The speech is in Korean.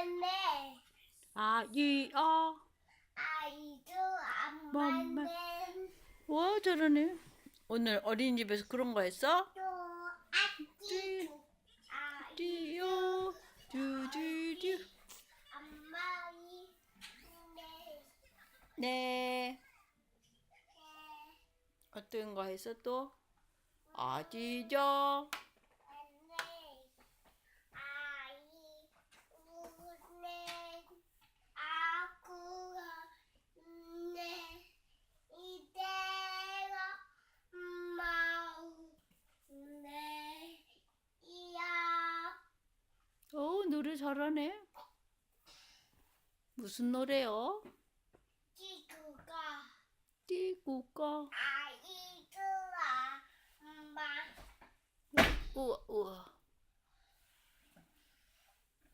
엄마네 아이어. 아이도 엄마. 엄마는 와 저러네. 오늘 어린이집에서 그런 거 했어? 또 아기 아이 띠요. 듀듀듀. 엄마이 네. 네. 어떤 거 했어 또? 아지죠 네 아이 우네 아구가 네 이대가 마우 네 이야 어 노래 잘하네. 무슨 노래요? 지구가. 띠구가. 아이구가 엄마. 우와 우와